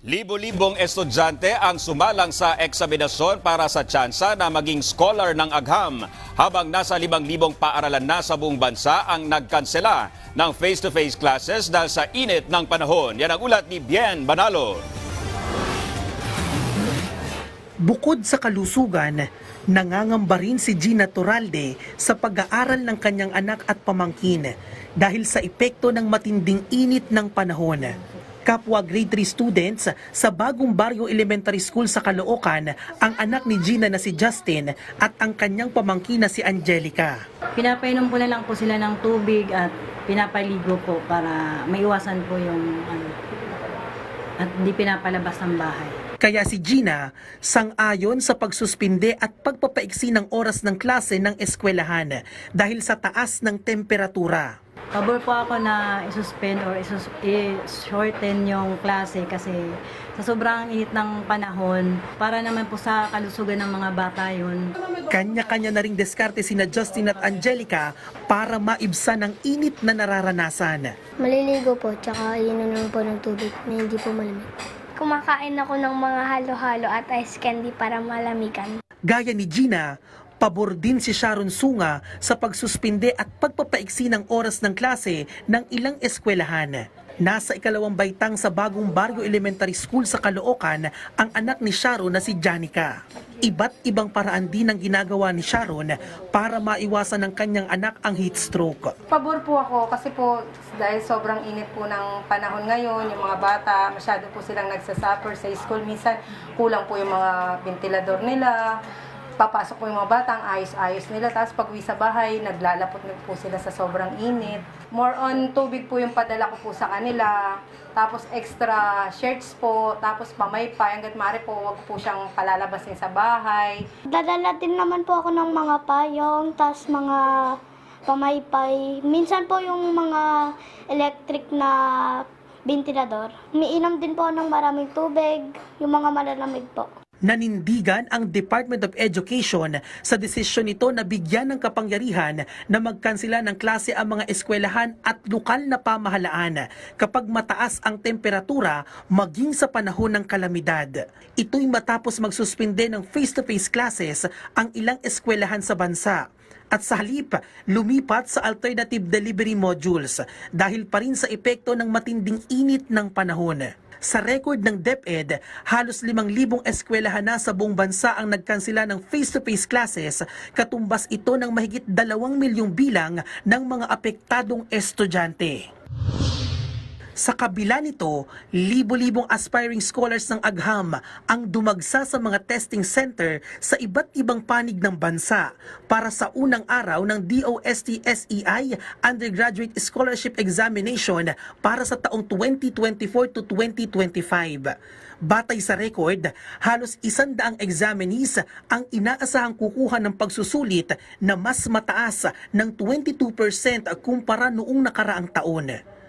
Libo-libong estudyante ang sumalang sa eksaminasyon para sa tsansa na maging scholar ng agham habang nasa 5,000 paaralan na sa buong bansa ang nagkansela ng face-to-face classes dahil sa init ng panahon. Yan ang ulat ni Bien Banalo. Bukod sa kalusugan, nangangamba rin si Gina Toralde sa pag-aaral ng kanyang anak at pamangkin dahil sa epekto ng matinding init ng panahon. Kapwa grade 3 students sa Bagong Barrio Elementary School sa Caloocan ang anak ni Gina na si Justin at ang kanyang pamangkin na si Angelica. Pinapainom ko na lang po sila ng tubig at pinapaligo po para maiwasan po yung ano, at di pinapalabas ng bahay. Kaya si Gina sang-ayon sa pagsuspinde at pagpapaiksi ng oras ng klase ng eskwelahan dahil sa taas ng temperatura. Pabor po ako na isuspend or isus- i-shorten yung klase kasi sa sobrang init ng panahon, para naman po sa kalusugan ng mga bata yun. Kanya-kanya na ring diskarte sina Justin at Angelica para maibsan ang init na nararanasan. Maliligo po, tsaka inunom po ng tubig na hindi po malamig. Kumakain ako ng mga halo-halo at ice candy para malamigan. Gaya ni Gina, pabor din si Sharon Sunga sa pagsuspinde at pagpapaiksi ng oras ng klase ng ilang eskwelahan. Nasa ikalawang baitang sa bagong Barrio Elementary School sa Caloocan ang anak ni Sharon na si Janica. Iba't ibang paraan din ang ginagawa ni Sharon para maiwasan ng kanyang anak ang heat stroke. Pabor po ako kasi po dahil sobrang init po ng panahon ngayon, yung mga bata, masyado po silang nagsasuffer sa school. Minsan kulang po yung mga ventilador nila, papasok po yung mga bata, ang ayos-ayos nila. Tapos pag uwi sa bahay, naglalapot na po sila sa sobrang init. More on tubig po yung padala ko po sa kanila. Tapos extra shirts po, tapos pamaypay. Hanggat maaari po, wag po siyang palalabasin sa bahay. Dadala din naman po ako ng mga payong, tas mga pamaypay. Minsan po yung mga electric na ventilador. Umiinom din po ng maraming tubig, yung mga malalamig po. Nanindigan ang Department of Education sa desisyon nito na bigyan ng kapangyarihan na magkansela ng klase ang mga eskwelahan at lokal na pamahalaan kapag mataas ang temperatura maging sa panahon ng kalamidad. Ito'y matapos magsuspinde ng face-to-face classes ang ilang eskwelahan sa bansa at sa halip lumipat sa alternative delivery modules dahil pa rin sa epekto ng matinding init ng panahon. Sa record ng DepEd, halos 5,000 eskwelahan na sa buong bansa ang nagkansela ng face-to-face classes, katumbas ito ng mahigit 2 milyong bilang ng mga apektadong estudyante. Sa kabila nito, libo-libong aspiring scholars ng Agham ang dumagsa sa mga testing center sa iba't ibang panig ng bansa para sa unang araw ng DOST SEI E Undergraduate Scholarship Examination para sa taong 2024 to 2025. Batay sa record, halos isandaang examinees ang inaasahang kukuha ng pagsusulit na mas mataas ng 22% kumpara noong nakaraang taon.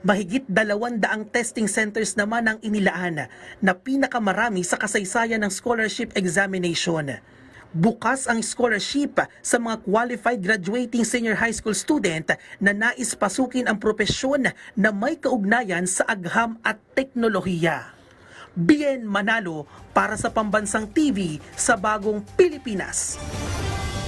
Mahigit dalawandaang testing centers naman ang inilaan na pinakamarami sa kasaysayan ng scholarship examination. Bukas ang scholarship sa mga qualified graduating senior high school student na nais pasukin ang propesyon na may kaugnayan sa agham at teknolohiya. Bien Manalo para sa Pambansang TV sa Bagong Pilipinas.